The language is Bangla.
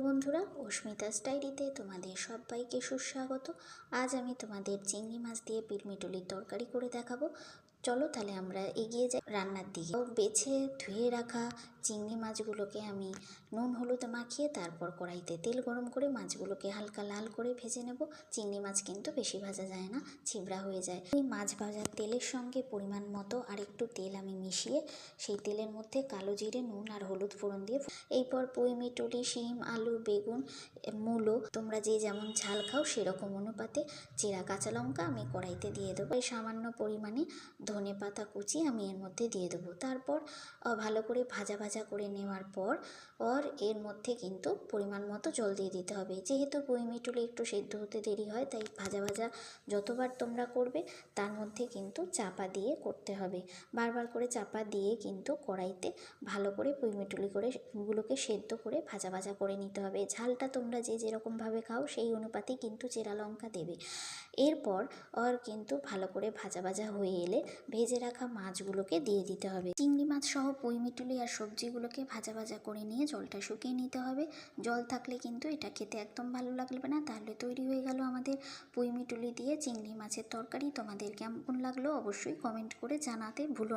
বন্ধুরা, অস্মিতা স্টাইলিতে তোমাদের সবাইকে সুস্বাগত। আজ আমি তোমাদের চিংড়ি মাছ দিয়ে পিরমিটুলির তরকারি করে দেখাবো। চলো তাহলে আমরা এগিয়ে যাই রান্নার দিকে। বেছে ধুয়ে রাখা চিংড়ি মাছগুলোকে আমি নুন, হলুদ মাখিয়ে তারপর কড়াইতে তেল গরম করে মাছগুলোকে হালকা লাল করে ভেজে নেব। চিংড়ি মাছ কিন্তু বেশি ভাজা যায় না, ছিবড়া হয়ে যায়। এই মাছ ভাজার তেলের সঙ্গে পরিমাণ মতো আর একটু তেল আমি মিশিয়ে সেই তেলের মধ্যে কালো জিরে, নুন আর হলুদ ফোড়ন দিয়ে এরপর পুঁই মিটুলি শিম, আলু, বেগুন, মূলো, তোমরা যে যেমন ঝাল খাও সেরকম অনুপাতে চেরা কাঁচা লঙ্কা আমি কড়াইতে দিয়ে দেবো। এই সামান্য পরিমাণে ধনে পাতা কুচি আমি এর মধ্যে দিয়ে দেবো। তারপর ভালো করে ভাজা ভাজা করে নেওয়ার পর ওর এর মধ্যে কিন্তু পরিমাণ মতো জল দিয়ে দিতে হবে। যেহেতু পুঁই মিটুলি একটু সেদ্ধ হতে দেরি হয়, তাই ভাজা ভাজা যতবার তোমরা করবে, তার মধ্যে কিন্তু চাপা দিয়ে করতে হবে। বারবার করে চাপা দিয়ে কিন্তু কড়াইতে ভালো করে পুঁই মিটুলি করে গুলোকে সেদ্ধ করে ভাজা ভাজা করে নিতে হবে। ঝালটা তোমরা যে যেরকমভাবে খাও, সেই অনুপাতেই কিন্তু চেরা লঙ্কা দেবে। এরপর আর কিন্তু ভালো করে ভাজা ভাজা হয়ে এলে ভেজে রাখা মাছগুলোকে দিয়ে দিতে হবে। চিংড়ি মাছ সহ পুঁই মিটুলি আর সবজিগুলোকে ভাজা ভাজা করে নিয়ে জলটা শুকিয়ে নিতে হবে। জল থাকলে কিন্তু এটা খেতে একদম ভালো লাগবে না। তাহলে তৈরি হয়ে গেল আমাদের পুঁই মিটুলি দিয়ে চিংড়ি মাছের তরকারি। তোমাদের কেমন লাগল অবশ্যই কমেন্ট করে জানাতে ভুলো।